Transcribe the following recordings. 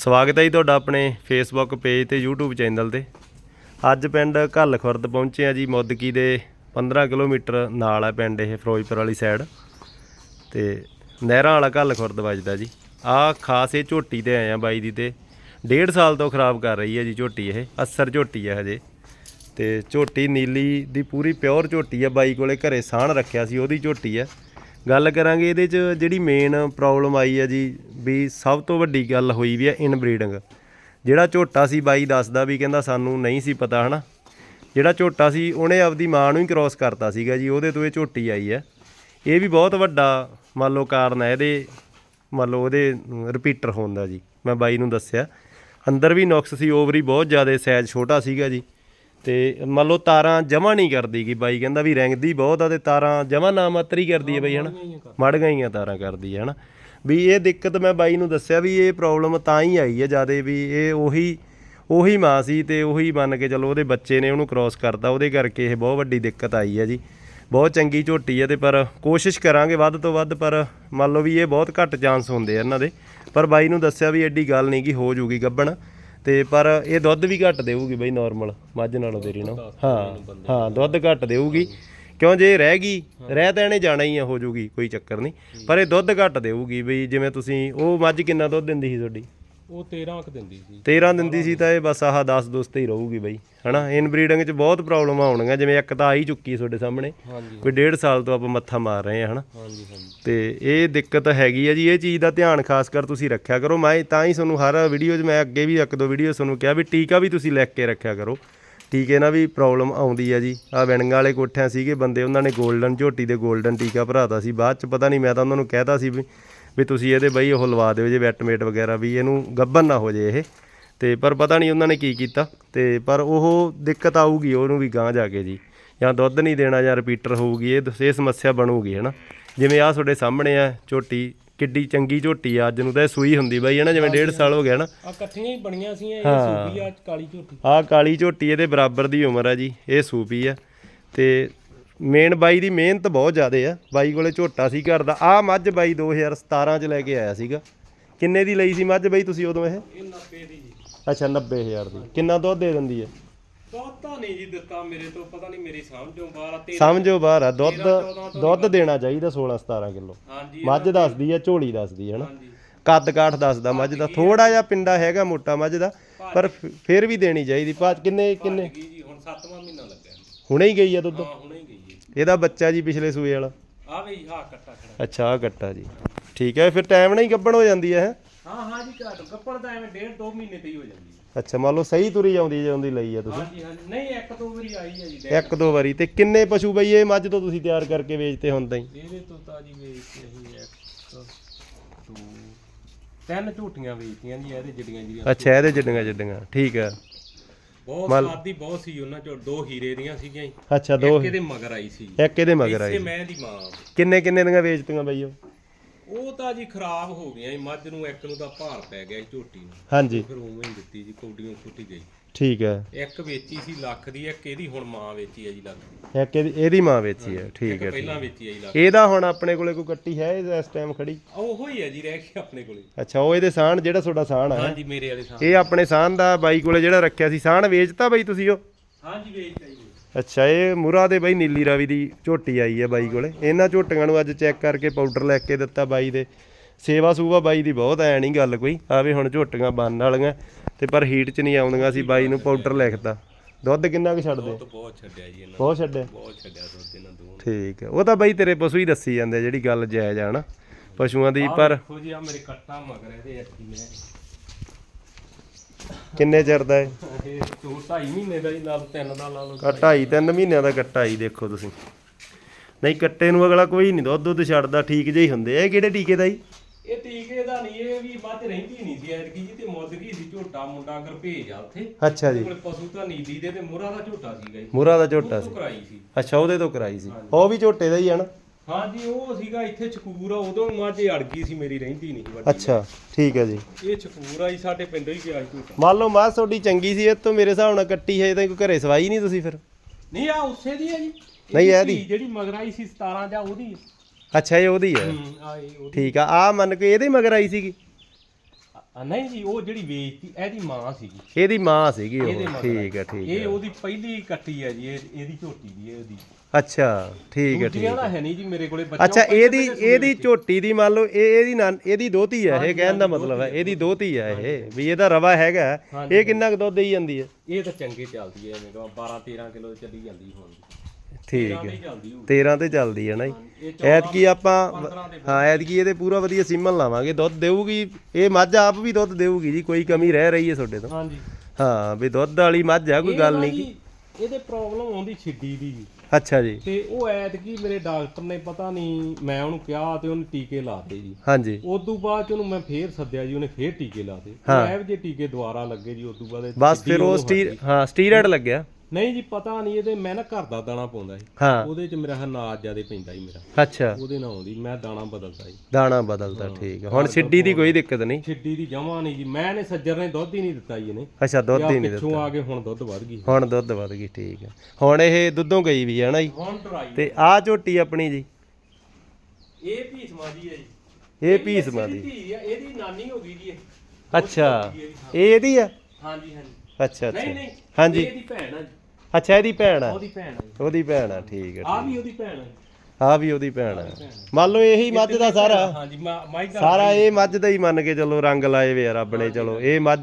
ਸਵਾਗਤ ਹੈ ਜੀ ਤੁਹਾਡਾ ਆਪਣੇ ਫੇਸਬੁੱਕ ਪੇਜ ਤੇ YouTube ਚੈਨਲ ਤੇ। ਅੱਜ ਪਿੰਡ ਘੱਲ ਖੁਰਦ ਪਹੁੰਚੇ ਆ ਜੀ ਮੋਦਕੀ ਦੇ 15 ਕਿਲੋਮੀਟਰ ਨਾਲ ਹੈ ਪਿੰਡ ਇਹ ਫਿਰੋਜ਼ਪੁਰ ਵਾਲੀ ਸਾਈਡ ਤੇ ਨਹਿਰਾਂ ਵਾਲਾ ਘੱਲ ਖੁਰਦ ਵੱਜਦਾ ਜੀ। ਆਹ ਖਾਸ ਇਹ ਝੋਟੀ ਤੇ ਆਏ ਆ ਬਾਈ ਦੀ ਤੇ। ਡੇਢ ਸਾਲ ਤੋਂ ਖਰਾਬ ਕਰ ਰਹੀ ਹੈ ਜੀ ਝੋਟੀ ਇਹ, ਅਸਰ ਝੋਟੀ ਹੈ ਹਜੇ। ਤੇ ਝੋਟੀ ਨੀਲੀ ਦੀ ਪੂਰੀ ਪਿਓਰ ਝੋਟੀ ਹੈ, ਬਾਈ ਕੋਲੇ ਘਰੇ ਸਾਣ ਰੱਖਿਆ ਸੀ, ਉਹਦੀ ਝੋਟੀ ਹੈ। ਗੱਲ ਕਰਾਂਗੇ ਇਹਦੇ 'ਚ ਜਿਹੜੀ ਮੇਨ ਪ੍ਰੋਬਲਮ ਆਈ ਹੈ ਜੀ, ਵੀ ਸਭ ਤੋਂ ਵੱਡੀ ਗੱਲ ਹੋਈ ਵੀ ਹੈ ਇਨਬਰੀਡਿੰਗ ਜਿਹੜਾ ਝੋਟਾ ਸੀ ਬਾਈ ਦੱਸਦਾ ਵੀ ਕਹਿੰਦਾ ਸਾਨੂੰ ਨਹੀਂ ਸੀ ਪਤਾ, ਹਨਾ? ਜਿਹੜਾ ਝੋਟਾ ਸੀ, ਉਹਨੇ ਆਪਦੀ ਮਾਂ ਨੂੰ ਹੀ ਕ੍ਰਾਸ ਕਰਤਾ ਸੀਗਾ ਜੀ, ਉਹਦੇ ਤੋਂ ਇਹ ਝੋਟੀ ਆਈ ਹੈ ਇਹ ਵੀ ਬਹੁਤ ਵੱਡਾ ਮੰਨ ਲਓ ਕਾਰਨ ਹੈ ਇਹਦੇ ਮੰਨ ਲਓ ਉਹਦੇ ਰਿਪੀਟਰ ਹੋਣ ਦਾ ਜੀ। ਮੈਂ ਬਾਈ ਨੂੰ ਦੱਸਿਆ, ਅੰਦਰ ਵੀ ਨੁਕਸ ਸੀ ਓਵਰੀ ਬਹੁਤ ਜ਼ਿਆਦਾ ਸਾਈਜ਼ ਛੋਟਾ ਸੀਗਾ ਜੀ। ਤੇ ਮੰਨ ਲਓ ਤਾਰਾਂ ਜਮਾ ਨਹੀਂ ਕਰਦੀ ਗੀ ਬਾਈ ਕਹਿੰਦਾ ਵੀ ਰੈਂਗਦੀ ਬਹੁਤ ਆ ਤੇ ਤਾਰਾਂ ਜਮਾ ਨਾ ਮਾਤਰੀ ਕਰਦੀ ਹੈ ਬਈ ਹਨਾ? ਮੜ ਗਈਆਂ ਤਾਰਾਂ ਕਰਦੀ ਹੈ ਹਨਾ? ਵੀ ਇਹ ਦਿੱਕਤ ਮੈਂ ਬਾਈ ਨੂੰ ਦੱਸਿਆ ਵੀ ਇਹ ਪ੍ਰੋਬਲਮ ਤਾਂ ਹੀ ਆਈ ਹੈ ਜਿਆਦੇ ਵੀ ਇਹ ਉਹੀ ਉਹੀ ਮਾਂ ਸੀ ਤੇ ਉਹੀ ਮੰਨ ਕੇ ਚਲੋ ਉਹਦੇ ਬੱਚੇ ਨੇ ਉਹਨੂੰ ਕ੍ਰਾਸ ਕਰਤਾ ਉਹਦੇ ਕਰਕੇ ਇਹ ਬਹੁਤ ਵੱਡੀ ਦਿੱਕਤ ਆਈ ਹੈ ਜੀ। ਬਹੁਤ ਚੰਗੀ ਝੋਟੀ ਹੈ ਤੇ ਪਰ ਕੋਸ਼ਿਸ਼ ਕਰਾਂਗੇ ਵੱਧ ਤੋਂ ਵੱਧ ਪਰ ਮੰਨ ਲਓ ਵੀ ਇਹ ਬਹੁਤ ਘੱਟ ਚਾਂਸ ਹੁੰਦੇ ਆ ਇਹਨਾਂ ਦੇ। ਪਰ ਬਾਈ ਨੂੰ ਦੱਸਿਆ ਵੀ ਐਡੀ ਗੱਲ ਨਹੀਂ ਕਿ ਹੋ ਜੂਗੀ ਗੱਬਣ। ਤੇ ਪਰ ਇਹ ਦੁੱਧ ਵੀ ਘੱਟ ਦੇਊਗੀ ਬਈ ਨਾਰਮਲ ਮੱਝ ਨਾਲੋਂ ਤੇਰੀ ਨਾ। ਹਾਂ ਹਾਂ ਦੁੱਧ ਘੱਟ ਦੇਊਗੀ। ਕਿਉਂ ਜੇ ਰਹਿ ਗਈ ਰਹਿ ਤਾਂ ਇਹਨੇ ਜਾਣਾ ਹੀ ਆ ਹੋ ਜੂਗੀ ਕੋਈ ਚੱਕਰ ਨਹੀਂ। ਪਰ ਇਹ ਦੁੱਧ ਘੱਟ ਦੇਊਗੀ ਬਈ ਜਿਵੇਂ ਤੁਸੀਂ ਉਹ ਮੱਝ ਕਿੰਨਾ ਦੁੱਧ ਦਿੰਦੀ ਸੀ ਤੁਹਾਡੀ? ਉਹ 13 ਕ ਦਿੰਦੀ ਸੀ। 13 ਦਿੰਦੀ ਸੀ ਤਾਂ ਇਹ ਬਸ ਆਹ 10 ਦੁਸਤ ਹੀ ਰਹੂਗੀ ਬਈ ਹਨਾ? ਇਨਬਰੀਡਿੰਗ 'ਚ ਬਹੁਤ ਪ੍ਰੋਬਲਮ ਆਉਣਗੀਆਂ ਜਿਵੇਂ ਇੱਕ ਤਾਂ ਆਈ ਚੁੱਕੀ ਤੁਹਾਡੇ ਸਾਹਮਣੇ ਹਾਂਜੀ ਵੀ ਡੇਢ ਸਾਲ ਤੋਂ ਆਪਾਂ ਮੱਥਾ ਮਾਰ ਰਹੇ ਹਾਂ ਹਨਾ? ਹਾਂਜੀ ਹਾਂਜੀ। ਤੇ ਇਹ ਦਿੱਕਤ ਹੈਗੀ ਆ ਜੀ ਇਹ ਚੀਜ਼ ਦਾ ਧਿਆਨ ਖਾਸ ਕਰ ਤੁਸੀਂ ਰੱਖਿਆ ਕਰੋ। ਮੈਂ ਤਾਂ ਹੀ ਤੁਹਾਨੂੰ ਹਰ ਵੀਡੀਓ 'ਚ ਮੈਂ ਅੱਗੇ ਵੀ ਇੱਕ ਦੋ ਵੀਡੀਓ ਤੁਹਾਨੂੰ ਕਿਹਾ ਵੀ ਟੀਕਾ ਵੀ ਤੁਸੀਂ ਲਿਖ ਕੇ ਰੱਖਿਆ ਕਰੋ। ਟੀਕੇ ਨਾਲ ਵੀ ਪ੍ਰੋਬਲਮ ਆਉਂਦੀ ਆ ਜੀ। ਆ ਵਿਣਗਾਂ ਵਾਲੇ ਕੋਠਿਆਂ ਸੀਗੇ ਬੰਦੇ ਉਹਨਾਂ ਨੇ 골ਡਨ ਝੋਟੀ ਦੇ 골ਡਨ ਟੀਕਾ ਭਰਾਤਾ ਸੀ। ਬਾਅਦ 'ਚ ਪਤਾ ਨਹੀਂ ਮੈਂ ਤਾਂ ਉਹਨਾਂ ਨੂੰ ਕਹਿਤਾ ਸੀ ਵੀ ਵੀ ਤੁਸੀਂ ਇਹਦੇ ਬਈ ਉਹ ਲਵਾ ਦਿਓ ਜੇ ਵੈਟਮੇਟ ਵਗੈਰਾ ਵੀ ਇਹਨੂੰ ਗੱਬਨ ਨਾ ਹੋ ਜੇ ਇਹ। ਤੇ ਪਰ ਪਤਾ ਨਹੀਂ ਉਹਨਾਂ ਨੇ ਕੀ ਕੀਤਾ। ਤੇ ਪਰ ਉਹ ਦਿੱਕਤ ਆਊਗੀ ਉਹਨੂੰ ਵੀ ਗਾਂ ਜਾ ਕੇ ਜੀ। ਜਾਂ ਦੁੱਧ ਨਹੀਂ ਦੇਣਾ ਜਾਂ ਰਿਪੀਟਰ ਹੋਊਗੀ ਇਹ ਇਹ ਸਮੱਸਿਆ ਬਣੂਗੀ ਹੈ ਨਾ ਜਿਵੇਂ ਆ ਤੁਹਾਡੇ ਸਾਹਮਣੇ ਆ ਝੋਟੀ ਕਿੱਡੀ ਚੰਗੀ ਝੋਟੀ ਆ ਅੱਜ ਨੂੰ ਤਾਂ ਇਹ ਸੂਈ ਹੁੰਦੀ ਬਾਈ ਹੈ ਨਾ ਜਿਵੇਂ ਡੇਢ ਸਾਲ ਹੋ ਗਿਆ ਨਾ ਆ ਇਕੱਠੀਆਂ ਹੀ ਬਣੀਆਂ ਸੀ ਇਹ ਸੂਬੀ ਆ ਕਾਲੀ ਝੋਟੀ। ਆਹ ਕਾਲੀ ਝੋਟੀ ਇਹਦੇ ਬਰਾਬਰ ਦੀ ਉਮਰ ਆ ਜੀ ਇਹ ਸੂਪੀ ਆ। ਤੇ ਮੇਨ ਬਾਈ ਦੀ ਮਿਹਨਤ ਬਹੁਤ ਜ਼ਿਆਦੇ ਆ। ਬਾਈ ਕੋਲੇ ਝੋਟਾ ਸੀ ਘਰ ਦਾ। ਆਹ ਮੱਝ ਬਾਈ 2017 ਚ ਲੈ ਕੇ ਆਇਆ ਸੀਗਾ। ਕਿੰਨੇ ਦੀ ਲਈ ਸੀ ਮੱਝ ਬਾਈ ਤੁਸੀਂ ਉਦੋਂ ਇਹ? ਇਹ 90 ਦੀ ਜੀ। ਅੱਛਾ 90000 ਦੀ। ਕਿੰਨਾ ਦੁੱਧ ਦੇ ਦਿੰਦੀ ਹੈ? ਦੋਤਾ ਨਹੀਂ ਜੀ ਦਿੱਤਾ ਮੇਰੇ ਤੋਂ ਪਤਾ ਨਹੀਂ ਮੇਰੀ ਸਮਝੋਂ ਬਾਹਰ ਆ ਤੇ ਸਮਝੋ ਬਾਹਰ ਆ। ਦੁੱਧ ਦੁੱਧ ਦੇਣਾ ਚਾਹੀਦਾ 16 17 ਕਿਲੋ। ਹਾਂਜੀ ਮੱਝ ਦੱਸਦੀ ਆ ਝੋਲੀ ਦੱਸਦੀ ਹੈ ਨਾ ਹਾਂਜੀ। ਕੱਦ ਕਾਠ ਦੱਸਦਾ ਮੱਝ ਦਾ। ਥੋੜਾ ਜਿਹਾ ਪਿੰਡਾ ਹੈਗਾ ਮੋਟਾ ਮੱਝ ਦਾ ਪਰ ਫਿਰ ਵੀ ਦੇਣੀ ਚਾਹੀਦੀ। ਭਾਜ ਕਿੰਨੇ ਕਿੰਨੇ? ਜੀ ਹੁਣ 7ਵਾਂ ਮਹੀਨਾ ਲੱਗਾ ਹੁਣੇ ਹੀ ਗਈ ਆ ਦੁੱਧ? ਇਹਦਾ ਬੱਚਾ ਜੀ ਪਿਛਲੇ ਸੂਏ ਵਾਲਾ। ਆ ਵੀ ਹਾਂ ਕੱਟਾ ਖੜਾ। ਅੱਛਾ ਆ ਗੱਟਾ ਜੀ। ਠੀਕ ਹੈ ਫਿਰ ਟਾਈਮ ਨਾਲ ਹੀ ਗੱਬਣ ਹੋ ਜਾਂਦੀ ਹੈ ਹੈਂ? ਹਾਂ ਹਾਂ ਜੀ ਘੱਟ। ਗੱਪਣ ਤਾਂ ਐਵੇਂ ਡੇਢ ਦੋ ਮਹੀਨੇ ਤੇ ਹੀ ਹੋ ਜਾਂਦੀ ਹੈ। ਅੱਛਾ ਮੰਨ ਲਓ ਸਹੀ ਤੁਰੀ ਜਾਂਦੀ ਜੇ ਉਹਦੀ ਲਈ ਆ ਤੁਸੀਂ। ਹਾਂਜੀ ਹਾਂਜੀ। ਨਹੀਂ ਇੱਕ ਦੋ ਵਾਰੀ ਆਈ ਹੈ ਜੀ ਇੱਕ ਦੋ ਵਾਰੀ। ਤੇ ਕਿੰਨੇ ਪਸ਼ੂ ਬਈ ਇਹ ਮੱਝ ਤੋਂ ਤੁਸੀਂ ਤਿਆਰ ਕਰਕੇ ਵੇਚਦੇ ਹੁਣ ਤਾਈਂ? ਇਹਦੇ ਤੋਂ ਤਾਂ ਜੀ ਵੇਚਦੇ ਅਸੀਂ ਇੱਕ ਦੋ ਤਿੰਨ ਝੂਟੀਆਂ ਵੇਚਤੀਆਂ ਜੀ ਇਹਦੇ ਜੱਡੀਆਂ ਜਿਹੜੀਆਂ ਅੱਛਾ ਇਹਦੇ ਜੱਡੀਆਂ ਜੱਡੀਆਂ ਠੀਕ ਹੈ। ਬਹੁਤ ਸਾਦੀ ਬਹੁਤ ਸੀ ਉਹਨਾਂ ਚੋਂ ਦੋ ਹੀਰੇ ਦੀਆਂ ਸੀਗੀਆਂ ਜੀ। ਅੱਛਾ ਦੋ ਇੱਕ ਇਹਦੇ ਮਗਰ ਆਈ ਸੀ। ਇੱਕ ਇਹਦੇ ਮਗਰ ਇਸੇ ਆਈ ਮੈਂ ਦੀ ਮਾਂ। ਕਿੰਨੇ ਕਿੰਨੇ ਦੀਆਂ ਵੇਚਤੀਆਂ ਬਈ ਉਹ? ਉਹ ਤਾਂ ਜੀ ਖਰਾਬ ਹੋ ਗਈਆਂ ਜੀ ਮੱਝ ਨੂੰ ਇੱਕ ਨੂੰ ਤਾਂ ਭਾਰ ਪੈ ਗਿਆ ਜੀ ਝੋਟੀ ਨੂੰ। ਹਾਂਜੀ। ਫਿਰ ਉਵੇਂ ਹੀ ਦਿੱਤੀ ਜੀ ਕੌਡੀਆਂ ਫੁੱਟੀ ਗਈ। ਠੀਕ ਹੈ। ਇੱਕ ਵੇਚੀ ਸੀ ਲੱਖ ਦੀ ਇੱਕ ਇਹਦੀ ਹੁਣ ਮਾਂ ਵੇਚੀ ਹੈ ਜੀ ਲੱਖ ਦੀ। ਇੱਕ ਇਹਦੀ ਇਹਦੀ ਮਾਂ ਵੇਚੀ ਹੈ ਠੀਕ ਹੈ ਪਹਿਲਾਂ ਵੇਚੀ ਹੈ ਜੀ ਲੱਖ ਇਹਦਾ ਹੁਣ ਆਪਣੇ ਕੋਲੇ ਕੋਈ ਕੱਟੀ ਹੈ ਇਹ ਇਸ ਟਾਈਮ ਖੜੀ? ਉਹੋ ਹੀ ਹੈ ਜੀ ਰਹਿ ਗਿਆ ਆਪਣੇ ਕੋਲੇ। ਅੱਛਾ ਉਹ ਇਹਦੇ ਸਾਹਣ ਜਿਹੜਾ ਤੁਹਾਡਾ ਸਾਹਣ ਆ ਹਾਂਜੀ ਮੇਰੇ ਵਾਲੇ ਸਾਹ ਇਹ ਆਪਣੇ ਸਾਹਣ ਦਾ ਬਾਈ ਕੋਲੇ ਜਿਹੜਾ ਰੱਖਿਆ ਸੀ ਸਾਹਣ ਵੇਚਤਾ ਬਾਈ ਤੁਸੀਂ ਉਹ? ਹਾਂਜੀ ਵੇਚਦਾ ਜੀ। ਅੱਛਾ ਇਹ ਮੁਰਾ ਦੇ ਬਾਈ ਨੀਲੀ ਰਾਵੀ ਦੀ ਝੋਟੀ ਆਈ ਹੈ ਬਾਈ ਕੋਲੇ। ਇਹਨਾਂ ਝੋਟੀਆਂ ਨੂੰ ਅੱਜ ਚੈੱਕ ਕਰਕੇ ਪਾਊਡਰ ਲੈ ਕੇ ਦਿੱਤਾ ਬਾਈ ਦੇ। ਸੇਵਾ ਸੂਵਾ ਬਾਈ ਦੀ ਬਹੁਤ ਐ ਨਹੀਂ ਗੱਲ ਕੋਈ। ਆਵੇ ਹੁਣ ਝੋਟੀਆਂ ਬੰਨ ਵਾਲੀਆਂ ਤੇ ਪਰ ਹੀਟ 'ਚ ਨਹੀਂ ਆਉਂਦੀਆਂ ਸੀ ਬਾਈ ਨੂੰ ਪਾਊਡਰ ਲਿਖਤਾ। ਦੁੱਧ ਕਿੰਨਾ ਕੁ ਛੱਡਦੇ? ਬਹੁਤ ਛੱਡਿਆ ਜੀ ਇਹਨਾਂ ਬਹੁਤ ਛੱਡਿਆ? ਬਹੁਤ ਛੱਡਿਆ ਦੁੱਧ ਇਹਨਾਂ ਦੋ ਠੀਕ ਹੈ ਉਹ ਤਾਂ ਬਾਈ ਤੇਰੇ ਪਸ਼ੂ ਹੀ ਦੱਸੀ ਜਾਂਦੇ ਜਿਹੜੀ ਗੱਲ ਜਾਇਜ਼ ਆ ਨਾ ਪਸ਼ੂਆਂ ਦੀ ਪਰ ਦੇਖੋ ਜੀ ਆ ਮੇਰੇ ਕੱਟਾ ਮਗਰ ਇਹਦੇ ਅੱਖੀ ਨੇ ਕਿੰਨੇ ਚਿਰ ਦਾ ਹੈ ਇਹ ਦੋ ਢਾਈ ਮਹੀਨੇ ਦਾ ਹੀ ਨਾਲ ਤਿੰਨ ਦਾ ਲਾ ਲਓ ਆ ਢਾਈ ਤਿੰਨ ਮਹੀਨਿਆਂ ਦਾ ਕੱਟਾ ਹੀ ਦੇਖੋ ਤੁਸੀਂ। ਨਹੀਂ ਕੱਟੇ ਨੂੰ ਅਗਲਾ ਕੋਈ ਨਹੀਂ ਦੁੱਧ ਦੁੱਧ ਛੱਡਦਾ ਠੀਕ ਜਿਹੇ ਹੀ ਹੁੰਦੇ ਇਹ ਕਿਹੜੇ ਟੀਕੇ ਦਾ ਜੀ ਇਹ ਟੀਕੇ ਦਾ ਨਹੀਂ ਇਹ ਵੀ ਮੱਝ ਰਹਿੰਦੀ ਨਹੀਂ ਸੀ ਐਤਕੀ ਜੀ ਤੇ ਮੁੱਦ ਗਈ ਸੀ ਝੋਟਾ ਮੁੰਡਾ ਅਗਰ ਭੇਜ ਆ ਉੱਥੇ। ਅੱਛਾ ਜੀ। ਕੋਲ ਪਸ਼ੂ ਤਾਂ ਨੀਦੀ ਦੇ ਤੇ ਮੁਰਾ ਦਾ ਝੋਟਾ ਸੀਗਾ ਜੀ। ਮੁਰਾ ਦਾ ਝੋਟਾ ਸੀ ਤੋਂ ਕਰਾਈ ਸੀ। ਅੱਛਾ ਉਹਦੇ ਤੋਂ ਕਰਾਈ ਸੀ। ਉਹ ਵੀ ਝੋਟੇ ਦਾ ਹੀ ਆ ਨਾ? ਹਾਂਜੀ ਉਹ ਸੀਗਾ ਇੱਥੇ ਚਕੂਰ ਆ ਉਦੋਂ ਮੱਝ ਅੜ ਗਈ ਸੀ ਮੇਰੀ ਰਹਿੰਦੀ ਨਹੀਂ ਵੱਡੀ ਅੱਛਾ ਠੀਕ ਹੈ ਜੀ। ਇਹ ਚਕੂਰ ਆਈ ਸਾਡੇ ਪਿੰਡੋਂ ਹੀ ਗਿਆ ਸੀ ਝੋਟਾ ਮੰਨ ਲਓ ਮਾਂ ਤੁਹਾਡੀ ਚੰਗੀ ਸੀ ਇਹ ਤੋਂ ਮੇਰੇ ਹਿਸਾਬ ਨਾਲ ਕੱਟੀ ਹੈ ਤਾਂ ਕੋਈ ਘਰੇ ਸਵਾਈ ਨਹੀਂ ਤੁਸੀਂ ਫਿਰ। ਨਹੀਂ ਆ ਉਸੇ ਦੀ ਹੈ ਜੀ। ਨਹੀਂ, ਇਹਦੀ ਇਹਦੀ। ਧੀ ਜਿਹੜੀ ਮਗਰ ਆਈ ਸੀ 17 ਜਾਂ ਉਹਦੀ। ਅੱਛਾ ਇਹ ਉਹਦੀ ਹੈ। ਹੂੰ ਆ ਇਹ ਉਹਦੀ। ਠੀਕ ਆ ਆ ਮੰਨ ਕੇ ਇਹਦੇ ਮਗਰ ਆਈ ਸੀਗੀ? ਆ ਨਹੀਂ ਜੀ ਉਹ ਜਿਹੜੀ ਵੇਚਤੀ ਇਹਦੀ ਮਾਂ ਸੀਗੀ। ਇਹਦੀ ਮਾਂ ਸੀਗੀ ਇਹਦੇ ਉਹ ਮਗਰ ਠੀਕ ਹੈ ਠੀਕ ਇਹ ਹੈ। ਉਹਦੀ ਪਹਿਲੀ ਕੱਟੀ ਹੈ ਜੀ ਇਹ ਇਹਦੀ ਝੋਟੀ ਦੀ ਹੈ ਉਹਦੀ। ਅੱਛਾ ਠੀਕ ਹੈ ਠੀਕ ਦੂਜੀਆਂ ਹੈ। ਹੈ ਨਹੀਂ ਜੀ ਮੇਰੇ ਕੋਲੇ ਬੱਚਾ ਅੱਛਾ ਉਹ ਪਹਿਲੇ ਇਹਦੀ ਪਹਿਲੇ ਸੂਏ ਇਹਦੀ। ਝੋਟੀ ਦੀ ਮੰਨ ਲਓ ਇਹ ਇਹਦੀ ਨਾਂ ਇਹਦੀ ਦੋਤੀ ਆ ਇਹ ਕਹਿਣ ਦਾ ਮਤਲਬ ਹੈ ਇਹਦੀ ਦੋਤੀ ਆ ਇਹ ਵੀ ਇਹਦਾ ਰਵਾ ਹੈਗਾ ਇਹ ਕਿੰਨਾ ਕੁ ਦੁੱਧ ਦੇਈ ਜਾਂਦੀ ਹੈ? ਇਹ ਤਾਂ ਚੰਗੇ ਚੱਲਦੀ ਹੈ ਐਵੇਂ ਕਹਾਂ 12 13 ਕਿਲੋ ਚੱਲੀ ਜਾਂਦੀ ਹੁਣ। ਠੀਕ ਹੈ। ਚੱਲਦੀ ਹੋਊ 13 ਤੇ ਚੱਲਦੀ ਹੈ ਨਾ ਜੀ। ਐਤਕੀ ਆਪਾਂ 15 ਦੇ ਹਾਂ ਐਤਕੀ ਇਹਦੇ ਪੂਰਾ ਵਧੀਆ ਸੀਮਨ ਲਾਵਾਂਗੇ। ਦੁੱਧ ਦੇਊਗੀ ਇਹ ਮੱਝ ਆਪ ਵੀ ਦੁੱਧ ਦੇਊਗੀ ਜੀ ਕੋਈ ਕਮੀ ਰਹਿ ਰਹੀ ਹੈ ਤੁਹਾਡੇ ਤੋਂ। ਹਾਂਜੀ। ਹਾਂ ਵੀ ਦੁੱਧ ਵਾਲੀ ਮੱਝ ਆ ਕੋਈ ਗੱਲ ਨਹੀਂ ਜੀ ਇਹਦੇ ਪ੍ਰੋਬਲਮ ਆਉਂਦੀ ਛਿੱਡੀ ਦੀ ਜੀ। ਅੱਛਾ ਜੀ। ਤੇ ਉਹ ਐਤਕੀ ਮੇਰੇ ਡਾਕਟਰ ਨੇ ਪਤਾ ਨਹੀਂ ਮੈਂ ਉਹਨੂੰ ਕਿਹਾ ਤੇ ਉਹਨੇ ਟੀਕੇ ਲਾਤੇ ਜੀ। ਹਾਂਜੀ। ਉਸ ਤੋਂ ਬਾਅਦ ਚ ਉਹਨੂੰ ਮੈਂ ਫੇਰ ਸੱਦਿਆ ਜੀ ਉਹਨੇ ਫੇਰ ਟੀਕੇ ਲਾਤੇ। ਐਵ ਜੇ ਟੀਕੇ ਦੁਬਾਰਾ ਲੱਗੇ ਜੀ ਉਸ ਤੋਂ ਬਾਅਦ ਬਸ ਫਿਰ ਉਹ ਉਹਨੂੰ ਸਟੀ ਹਟ। ਗਈ। ਹਾਂ ਸਟੀਰਾਇਡ ਲੱਗਿਆ। ਨਹੀਂ ਜੀ ਪਤਾ ਨਹੀਂ ਇਹਦੇ ਮੈਂ ਨਾ ਘਰ ਦਾ ਦਾਣਾ ਪਾਉਂਦਾ ਸੀ। ਹਾਂ। ਉਹਦੇ ਚ ਮੇਰਾ ਅਨਾਜ ਜ਼ਿਆਦਾ ਪੈਂਦਾ ਸੀ ਮੇਰਾ। ਅੱਛਾ। ਉਹਦੇ ਨਾਲ ਆਉਂਦੀ ਮੈਂ ਦਾਣਾ ਬਦਲਦਾ ਸੀ। ਦਾਣਾ ਬਦਲਦਾ ਠੀਕ ਹੈ ਹੁਣ ਸਿੱਡੀ ਦੀ ਕੋਈ ਦਿੱਕਤ ਨਹੀਂ। ਛਿੱਡੀ ਦੀ ਜਮਾ ਨਹੀਂ ਜੀ। ਮੈਂ ਨੇ ਸੱਜਰ ਨੇ ਦੁੱਧ ਹੀ ਨਹੀਂ ਦਿੱਤਾ ਜੀ ਇਹਨੇ। ਅੱਛਾ ਦੁੱਧ ਹੀ ਨਹੀਂ ਪਿੱਛੋਂ ਆ ਕੇ ਹੁਣ ਦੁੱਧ ਵੱਧ ਗਈ। ਹੁਣ ਦੁੱਧ ਵਧ ਗਈ ਠੀਕ ਹੈ ਹੁਣ ਇਹ ਦੁੱਧੋਂ ਗਈ ਵੀ ਹੈ ਨਾ ਜੀ। ਹੁਣ ਟਰਾਈ ਤੇ ਆਹ ਝੋਟੀ ਆਪਣੀ ਜੀ। ਇਹ ਭੀਸ ਮਾਦੀ ਹੈ ਜੀ। ਇਹ ਪੀਸ ਮਾਦੀ ਧੀ ਆ ਇਹਦੀ ਨਾਨੀ ਹੋ ਗਈ ਜੀ ਇਹ। ਅੱਛਾ। ਇਹ ਇਹਦੀ ਆ? ਹਾਂਜੀ ਹਾਂਜੀ। ਅੱਛਾ ਨਹੀਂ ਅੱਛਾ। ਨਹੀਂ ਹਾਂਜੀ। ਇਹ ਇਹਦੀ ਭੈਣ ਆ ਜੀ। ਅੱਛਾ ਇਹਦੀ ਭੈਣ ਆ। ਉਹਦੀ ਭੈਣ ਆ ਜੀ। ਉਹਦੀ ਭੈਣ ਆ ਠੀਕ ਆ ਵੀ ਉਹਦੀ ਭੈਣ ਆ ਜੀ। ਆ ਵੀ ਉਹਦੀ ਭੈਣ ਆ। ਮੰਨ ਲਓ ਇਹੀ ਮੱਝ ਦਾ ਸਾਰਾ। ਹਾਂਜੀ ਮਾ- ਮਾਈ ਦਾ ਸਾਰਾ ਇਹ ਮੱਝ ਦਾ ਹੀ ਮੰਨ ਕੇ ਚੱਲੋ ਰੰਗ ਲਾਏ ਵੇ ਆ ਰੱਬ ਨੇ ਚਲੋ ਇਹ ਮੱਝ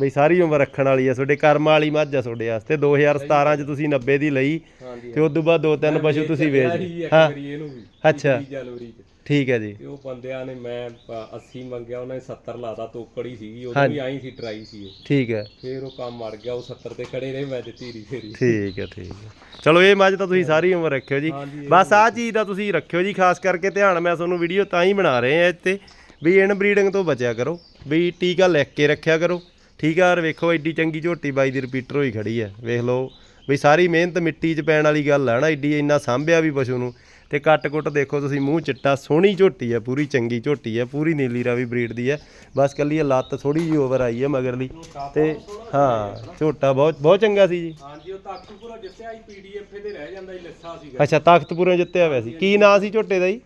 ਬਈ ਸਾਰੀ ਉਮਰ ਰੱਖਣ ਵਾਲੀ ਆ ਤੁਹਾਡੇ ਕਰਮ ਵਾਲੀ ਮੱਝ ਆ ਤੁਹਾਡੇ ਵਾਸਤੇ। 2017 ਚ ਤੁਸੀਂ 90 ਦੀ ਲਈ ਹਾਂਜੀ ਤੇ ਉਸ ਤੋਂ ਬਾਅਦ ਦੋ ਤਿੰਨ ਪਸ਼ੂ ਤੁਸੀਂ ਵੇਚ ਆਹੀ ਇੱਕ ਹਾਂ। ਵਾਰੀ ਇਹਨੂੰ ਵੀ ਅੱਛਾ। 21 ਜਨਵਰੀ ਚ। ਠੀਕ ਹੈ ਜੀ। ਤੇ ਉਹ ਬੰਦਿਆਂ ਨੇ ਮੈਂ ਪ- 80 ਮੰਗਿਆ ਉਹਨਾਂ ਨੇ 70 ਲਾਤਾ ਤੋਕੜੀ ਸੀਗੀ ਉਹ ਵੀ ਆਈ ਸੀ ਟਰਾਈ ਸੀ ਇਹ। ਠੀਕ ਹੈ। ਫੇਰ ਉਹ ਕੰਮ ਮਰ ਗਿਆ ਉਹ 70 ਤੇ ਖੜੇ ਰਹੇ ਮੈਂ ਦਿੱਤੀ ਰੀ ਫੇਰੀ। ਠੀਕ ਹੈ ਠੀਕ ਹੈ। ਚਲੋ ਇਹ ਮੱਝ ਤਾਂ ਤੁਸੀਂ ਸਾਰੀ ਉਮਰ ਰੱਖਿਓ ਜੀ। ਹਾਂਜੀ, ਬਸ ਆਹ ਚੀਜ਼ ਦਾ ਤੁਸੀਂ ਰੱਖਿਓ ਜੀ ਖਾਸ ਕਰਕੇ ਧਿਆਨ ਮੈਂ ਤੁਹਾਨੂੰ ਵੀਡੀਓ ਤਾਂ ਹੀ ਬਣਾ ਰਹੇ ਆ ਇੱਥੇ। ਵੀ ਇਨ ਬਰੀਡਿੰਗ ਤੋਂ ਬਚਿਆ ਕਰੋ। ਵੀ ਟੀਕਾ ਲਿਖ ਕੇ ਰੱਖਿਆ ਕਰੋ। ਠੀਕ ਆ ਔਰ ਵੇਖੋ ਐਡੀ ਚੰਗੀ ਝੋਟੀ ਬਾਈ ਦੀ ਰਿਪੀਟਰ ਹੋਈ ਖੜੀ ਹੈ। ਵੇਖ ਲਓ। ਵੀ ਸਾਰੀ ਮਿਹਨਤ ਮਿੱਟੀ 'ਚ ਪੈਣ ਵਾਲੀ ਗੱਲ ਹੈ ਨਾ ਐਡੀ ਇੰਨਾ ਸਾਂਭਿਆ ਵੀ ਪਸ਼ੂ ਨੂੰ। ਤੇ ਕੱਟ-ਕੁੱਟ ਦੇਖੋ ਤੁਸੀਂ ਮੂੰਹ ਚਿੱਟਾ ਸੋਹਣੀ ਝੋਟੀ ਹੈ ਪੂਰੀ ਚੰਗੀ ਝੋਟੀ ਹੈ ਪੂਰੀ ਨੀਲੀ ਰਾਵੀ ਬਰੀਡ ਦੀ ਹੈ ਬਸ ਕੱਲੀ ਇਹ ਲੱਤ ਥੋੜੀ ਜਿਹੀ ਓਵਰ ਆਈ ਹੈ ਮਗਰਲੀ। ਤੇ ਹਾਂ ਝੋਟਾ ਬਹੁਤ ਬਹੁਤ ਚੰਗਾ ਸੀ ਜੀ। ਹਾਂਜੀ ਉਹ ਤਾਕਤਪੁਰਾ ਜਿੱਤਿਆ ਸੀ ਪੀਡੀਐਫ ਤੇ ਰਹਿ ਜਾਂਦਾ ਸੀ ਲੱਸਾ ਸੀਗਾ। ਅੱਛਾ ਤਖਤਪੁਰੇ ਜਿੱਤਿਆ ਹੋਇਆ ਸੀ। ਕੀ ਨਾਂ ਸੀ ਝੋਟੇ ਦਾ ਜੀ?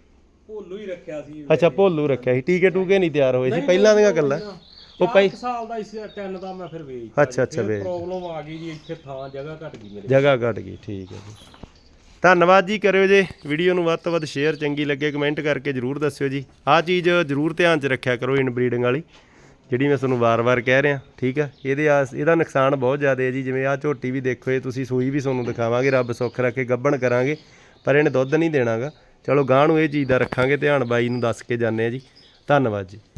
ਭੋਲੂ ਹੀ ਰੱਖਿਆ ਸੀ। ਅੱਛਾ ਭੋਲੂ ਰੱਖਿਆ ਸੀ। ਟੀਕੇ ਟੂਕੇ ਨਹੀਂ ਤਿਆਰ ਹੋਏ ਸੀ। ਪਹਿਲਾਂ ਦੀਆਂ ਗੱਲਾਂ। ਉਹ ਪਈ ਸਾਲ ਦਾ ਇਸ ਤਿੰਨ ਦਾ ਮੈਂ ਫਿਰ ਵੇਚ ਅੱਛਾ ਅੱਛਾ ਵੇ ਪ੍ਰੋਬਲਮ ਆ ਗਈ ਜੀ ਇੱਥੇ ਥਾਂ ਜਗ੍ਹਾ ਘਟ ਗਈ ਮੇਰੇ ਜਗ੍ਹਾ ਘਟ ਗਈ ਠੀਕ ਹੈ ਜੀ। ਧੰਨਵਾਦ ਜੀ, ਕਰਿਓ ਜੇ। ਵੀਡੀਓ ਨੂੰ ਵੱਧ ਤੋਂ ਵੱਧ ਸ਼ੇਅਰ ਚੰਗੀ ਲੱਗੇ ਕਮੈਂਟ ਕਰਕੇ ਜਰੂਰ ਦੱਸਿਓ ਜੀ। ਆਹ ਚੀਜ਼ ਜਰੂਰ ਧਿਆਨ 'ਚ ਰੱਖਿਆ ਕਰੋ ਇਨ ਬਰੀਡਿੰਗ ਵਾਲੀ, ਜਿਹੜੀ ਮੈਂ ਤੁਹਾਨੂੰ ਵਾਰ-ਵਾਰ ਕਹਿ ਰਿਹਾ, ਠੀਕ ਆ? ਇਹਦੇ ਆ ਇਹਦਾ ਨੁਕਸਾਨ ਬਹੁਤ ਜ਼ਿਆਦਾ ਹੈ ਜੀ। ਜਿਵੇਂ ਆਹ ਝੋਟੀ ਵੀ ਦੇਖੋ, ਇਹ ਤੁਸੀਂ ਸੂਈ ਵੀ ਤੁਹਾਨੂੰ ਦਿਖਾਵਾਂਗੇ, ਰੱਬ ਸੁੱਖ ਰੱਖੇ, ਗੱਭਣ ਕਰਾਂਗੇ, ਪਰ ਇਹਨੇ ਦੁੱਧ ਨਹੀਂ ਦੇਣਾਗਾ। ਚਲੋ ਗਾਂ ਨੂੰ ਇਹ ਚੀਜ਼ ਦਾ ਰੱਖਾਂਗੇ, ਧਿਆਨ ਬਾਈ ਨੂੰ ਦੱਸ ਕੇ ਜਾਂਦੇ ਆ ਜੀ। ਧੰਨਵਾਦ ਜੀ।